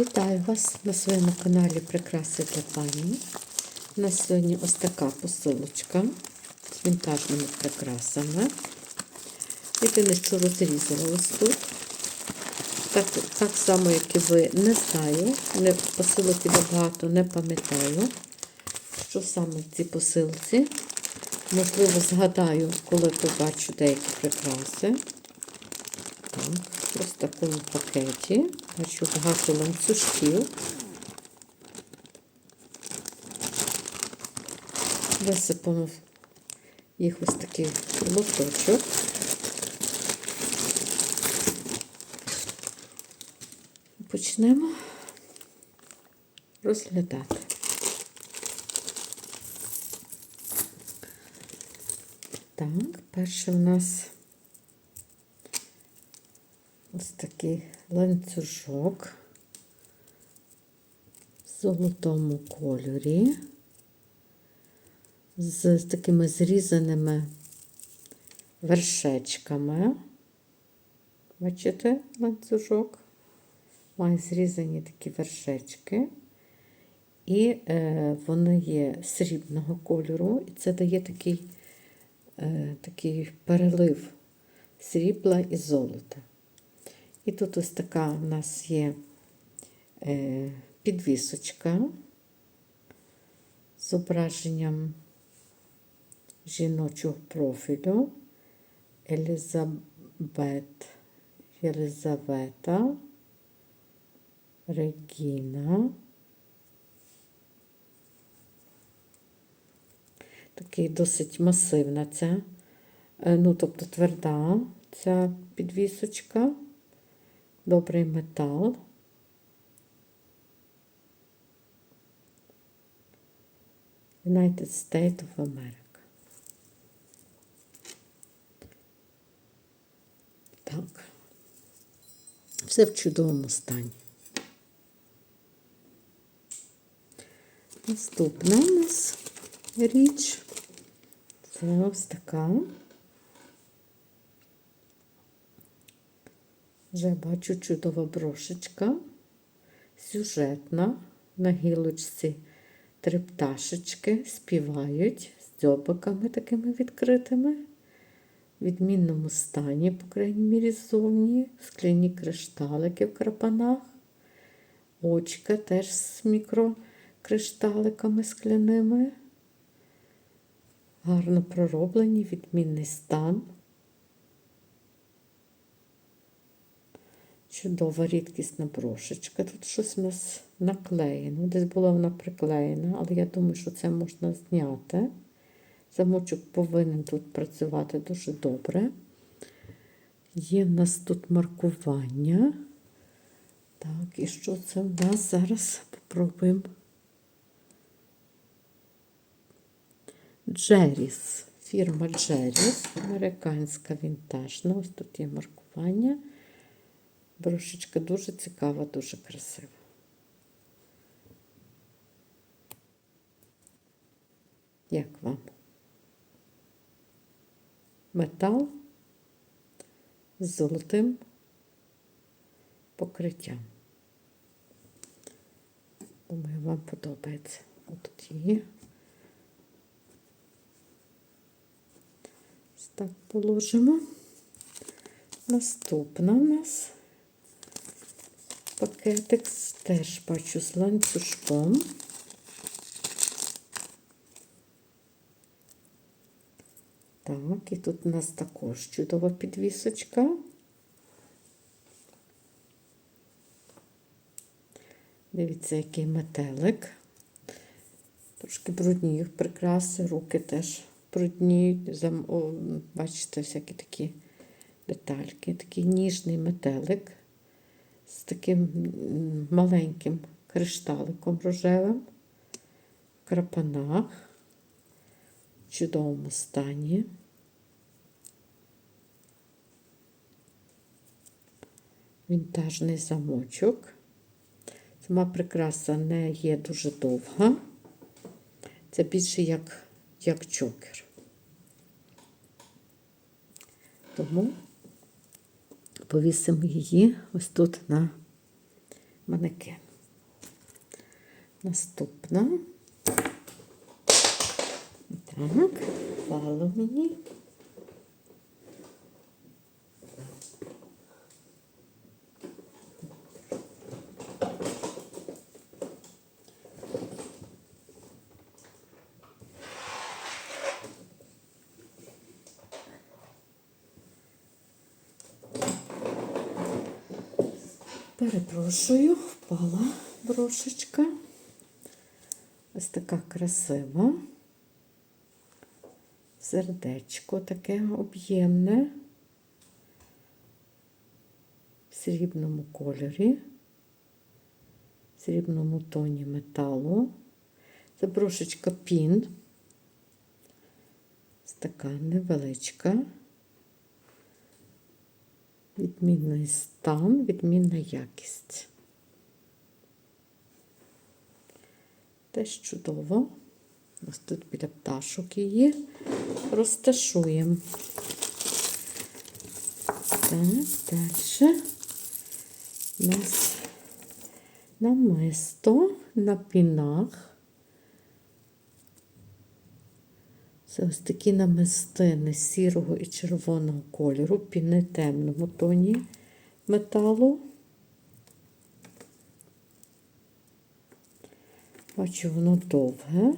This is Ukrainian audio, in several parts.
Вітаю вас на своєму каналі Прикраси для пані. У нас сьогодні ось така посилочка з вінтажними прикрасами. Єдине, що розрізалось тут. Так, так само, як і ви, не знаю. Не, посилок багато, не пам'ятаю, що саме в цій посилці. Можливо, згадаю, коли побачу деякі прикраси. Ось в такому пакеті. Бачу багато ланцюжків. Висипано їх ось такий лоточок. Почнемо розглядати. Так, перше у нас ось такий ланцюжок в золотому кольорі з такими зрізаними вершечками. Бачите ланцюжок? Має зрізані такі вершечки. І е, вони є срібного кольору, і це дає такий, е, такий перелив срібла і золота. І тут ось така у нас є е, підвісочка з зображенням жіночого профілю Елізабет, Єлизавета, Регіна. Такий досить масивна ця, е, ну, тобто тверда ця підвісочка, добрий метал. United States of America. Так. Все в чудовому стані. Наступна у нас річ. Це ось така. Вже бачу чудова брошечка, сюжетна, на гілочці три пташечки співають з дзьобиками такими відкритими, в відмінному стані, по крайній мірі, ззовні, скляні кришталики в крапанах, очка теж з мікрокришталиками скляними. Гарно пророблені, відмінний стан. Чудова рідкісна брошечка. Тут щось у нас наклеєно. Десь була вона приклеєна, але я думаю, що це можна зняти. Замочок повинен тут працювати дуже добре. Є в нас тут маркування. Так, і що це в нас? Зараз попробуємо. Джеріс. Фірма Джеріс, американська вінтажна. Ось тут є маркування. Брошечка дуже цікава, дуже красива. Як вам? Метал з золотим покриттям. Думаю, вам подобається. Тут її. Ось Так положимо. Наступна у нас пакетик теж бачу з ланцюжком. Так, і тут у нас також чудова підвісочка. Дивіться, який метелик. Трошки брудні прикраси, руки теж брудні. Бачите, всякі такі детальки. Такий ніжний метелик з таким маленьким кришталиком рожевим, в крапанах, в чудовому стані. Вінтажний замочок. Сама прикраса не є дуже довга. Це більше як, як чокер. Тому повісимо її ось тут на манекен. Наступна. Так, пало мені. Перепрошую, впала брошечка. Ось така красива. Сердечко таке об'ємне. В срібному кольорі, в срібному тоні металу. Це брошечка пін. Ось така невеличка. Відмінний стан, відмінна якість. Теж чудово. Ось тут біля пташок її розташуємо. Так, далі у нас намисто на пінах. Це ось такі намистини сірого і червоного кольору, піни темному тоні металу. Бачу, воно довге.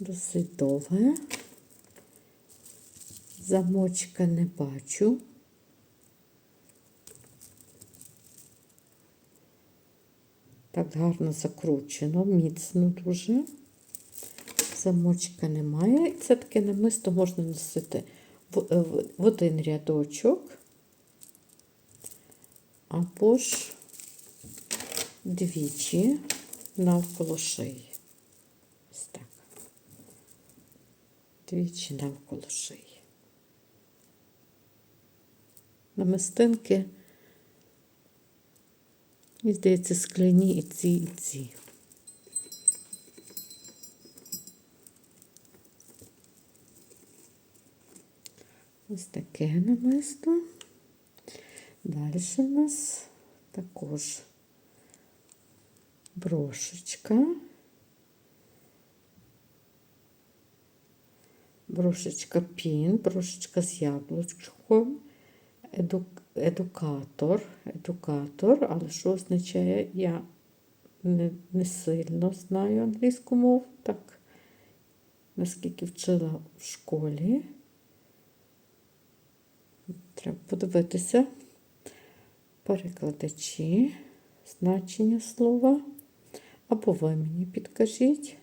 Досить довге. Замочка не бачу. Так гарно закручено, міцно дуже. Замочка немає. І це таке намисто можна носити в, в, в один рядочок. Або ж двічі навколо шиї. Ось так. Двічі навколо шиї. Намистинки, мені здається, скляні і ці, і ці. Ось таке намисто. Далі у нас також брошечка. Брошечка пін, брошечка з яблучком, едукатор, едукатор, але що означає, я не, не сильно знаю англійську мову, так, наскільки вчила в школі. Треба подивитися перекладачі, значення слова. Або ви мені підкажіть.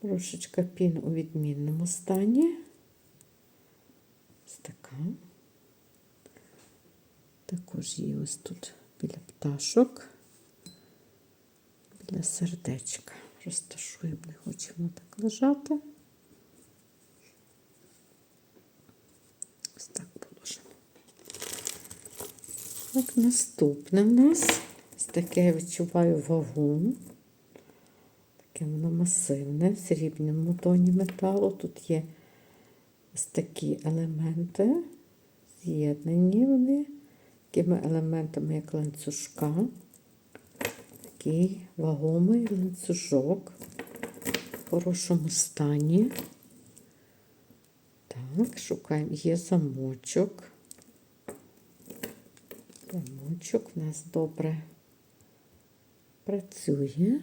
Трошечка пін у відмінному стані. Ось така. Також є ось тут біля пташок, біля сердечка. Розташуємо, не хочемо так лежати. Ось так положимо. Так, наступне в нас ось таке я відчуваю вагу. Таке воно масивне, в срібному тоні металу. Тут є ось такі елементи, з'єднані вони такими елементами, як ланцюжка. Такий вагомий ланцюжок в хорошому стані. Так, шукаємо, є замочок. Замочок в нас добре працює.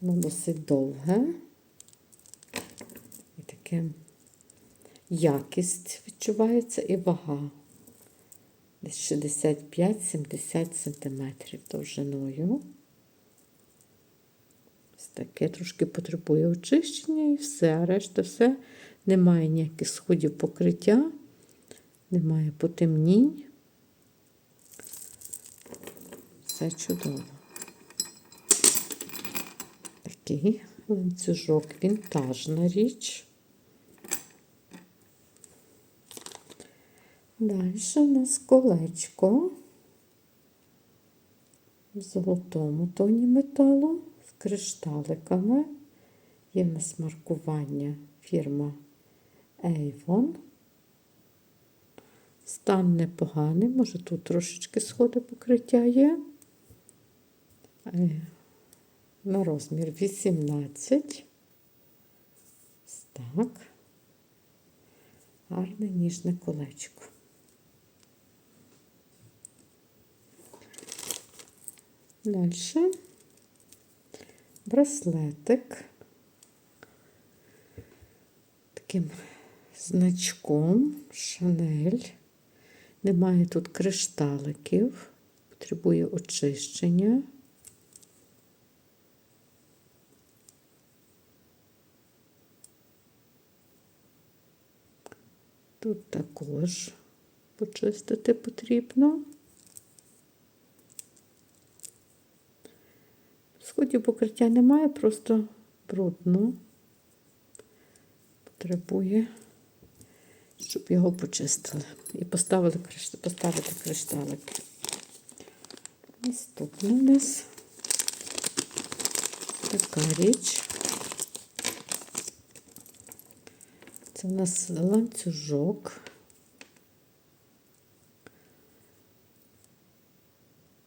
Воно досить довге. І таке якість відчувається і вага. Десь 65-70 см довжиною. Ось таке трошки потребує очищення і все. А решта все. Немає ніяких сходів покриття, немає потемнінь. Все чудово. Такий ланцюжок, вінтажна річ. Далі у нас колечко в золотому тоні металу з кришталиками. Є в нас маркування фірма Avon. Стан непоганий, може тут трошечки сходи покриття є. Е, На розмір 18. Ось Так. Гарне ніжне колечко. Далі. Браслетик. Таким значком Шанель. Немає тут кришталиків, потребує очищення. Тут також почистити потрібно. Сходів покриття немає, просто брудно. Потребує, щоб його почистили. І поставили криш- поставити кришталики. Наступне у нас така річ. Це у нас ланцюжок.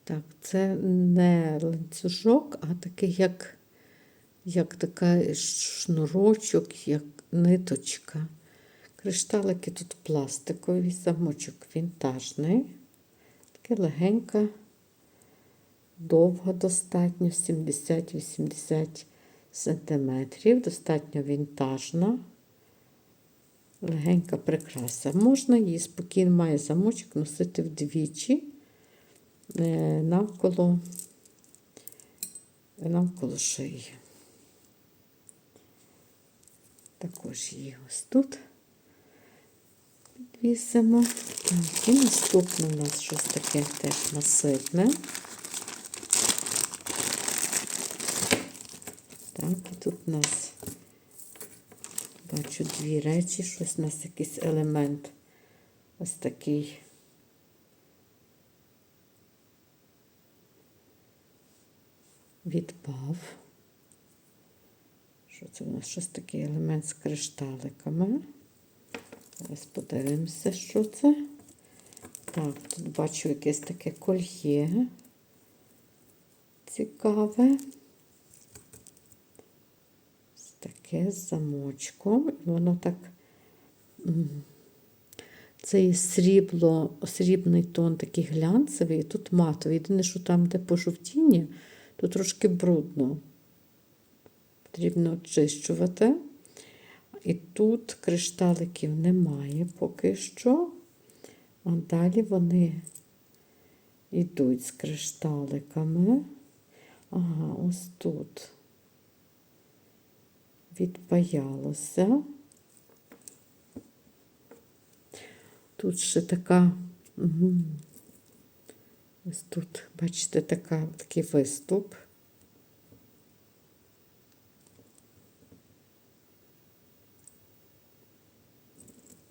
Так, це не ланцюжок, а такий, як, як така шнурочок, як ниточка. Кришталики тут пластикові, замочок вінтажний. Таке легенька, довга достатньо, 70-80 сантиметрів, достатньо вінтажна. Легенька прикраса. Можна її спокійно, має замочок носити вдвічі навколо, навколо шиї. Також її ось тут підвісимо. І наступне у нас щось таке теж масивне. Так, і тут у нас бачу дві речі, щось у нас якийсь елемент ось такий. Відпав. Що це у нас щось такий елемент з кришталиками? Зараз подивимося, що це. Так, тут бачу якесь таке кольє. Цікаве. Ось таке з замочком. І воно так. Це є срібло, срібний тон такий глянцевий, і тут матовий. Єдине, що там, де пожовтіння, то трошки брудно. Потрібно очищувати. І тут кришталиків немає поки що. А далі вони йдуть з кришталиками. Ага, ось тут відпаялося. Тут ще така, угу. Ось тут, бачите, така, такий виступ.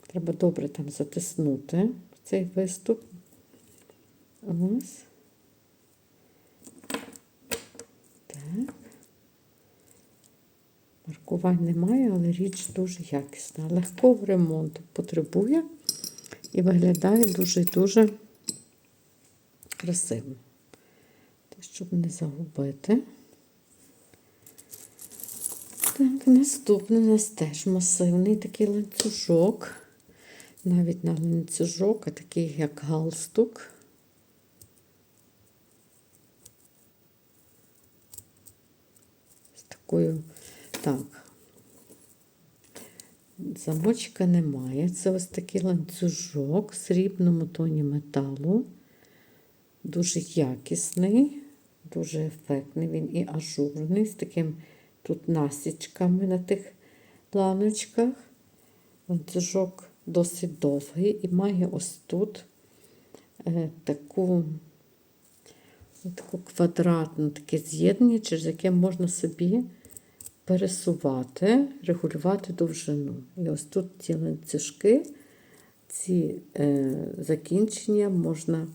Треба добре там затиснути цей виступ. Ось. Так. Маркувань немає, але річ дуже якісна. Легкого ремонту потребує і виглядає дуже-дуже красиво. Те, щоб не загубити. Так, наступний у нас теж масивний такий ланцюжок. Навіть на ланцюжок, а такий як галстук. З такою. Так. Замочка немає. Це ось такий ланцюжок в срібному тоні металу. Дуже якісний, дуже ефектний. Він і ажурний, з таким тут насічками на тих планочках. Ланцюжок досить довгий і має ось тут е, таку, таку квадратну таке з'єднання, через яке можна собі пересувати, регулювати довжину. І ось тут ці ланцюжки, ці е, закінчення можна,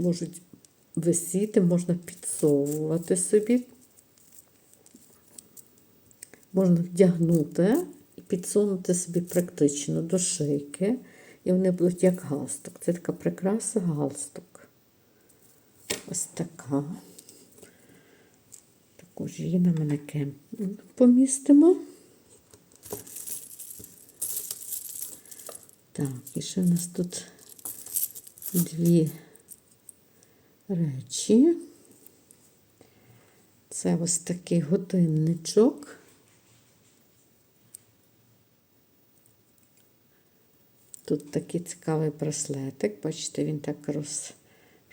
можуть висіти, можна підсовувати собі, можна вдягнути і підсунути собі практично до шийки. І вони будуть як галстук. Це така прикраса галстук. Ось така. Також її на манекен помістимо. Так, і ще в нас тут дві речі. Це ось такий годинничок. Тут такий цікавий браслетик. Бачите, він так роз,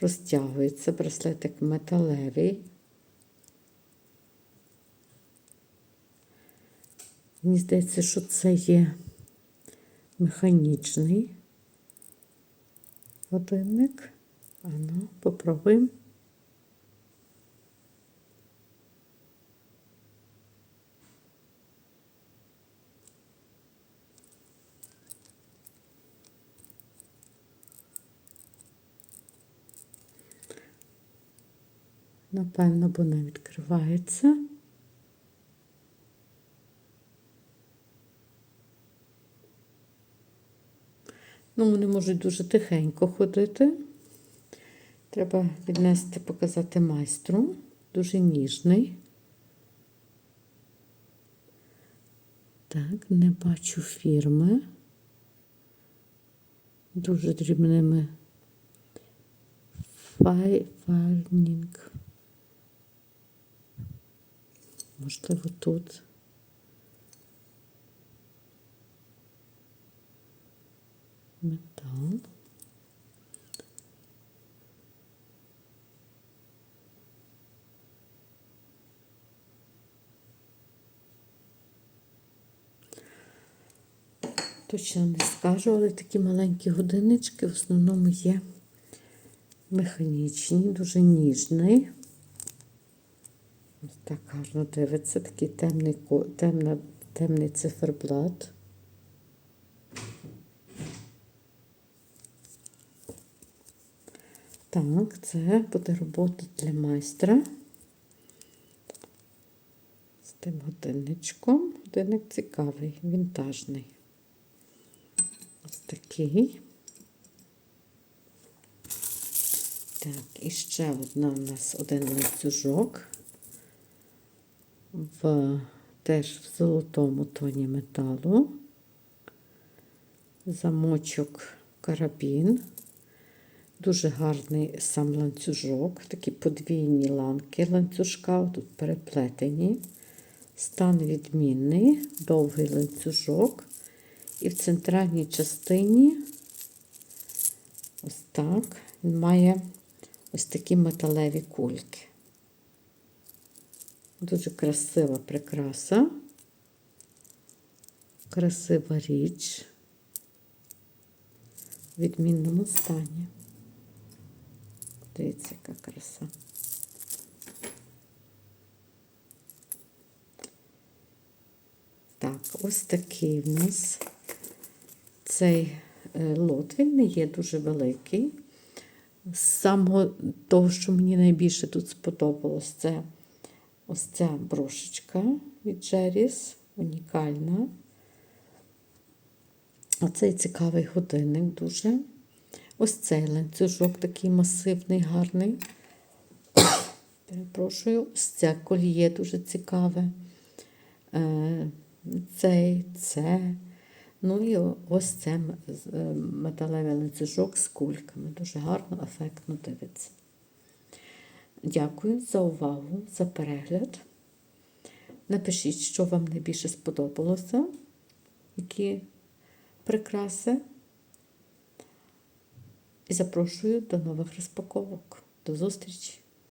розтягується. Браслетик металевий. Мені здається, що це є механічний годинник. А ну, попробуємо. Напевно, бо не відкривається. Ну, вони можуть дуже тихенько ходити. Треба віднести, показати майстру. Дуже ніжний. Так, не бачу фірми. Дуже дрібними Фай, фарнінг. Можливо, тут. Метал. Точно не скажу, але такі маленькі годиннички в основному є механічні, дуже ніжний. Ось так гарно дивиться, такий темний, темна, темний циферблат. Так, це буде робота для майстра. З тим годинничком. Годинник цікавий, вінтажний. Такий. Так, і ще одна у нас один ланцюжок в теж в золотому тоні металу. Замочок карабін. Дуже гарний сам ланцюжок, такі подвійні ланки ланцюжка, тут переплетені. Стан відмінний, довгий ланцюжок. І в центральній частині ось так він має ось такі металеві кульки. Дуже красива прикраса, красива річ в відмінному стані. Дивіться, яка краса. Так, ось такий в нас цей е, лот. Він не є дуже великий. З самого того, що мені найбільше тут сподобалось, це ось ця брошечка від Джеріс, унікальна. Оцей цікавий годинник дуже. Ось цей ланцюжок такий масивний, гарний. Перепрошую, ось це коліє дуже цікаве. Е, Цей, це. Ну і ось це е, металевий ланцюжок з кульками. Дуже гарно, ефектно дивиться. Дякую за увагу, за перегляд. Напишіть, що вам найбільше сподобалося, які прикраси. І запрошую до нових розпаковок. До зустрічі!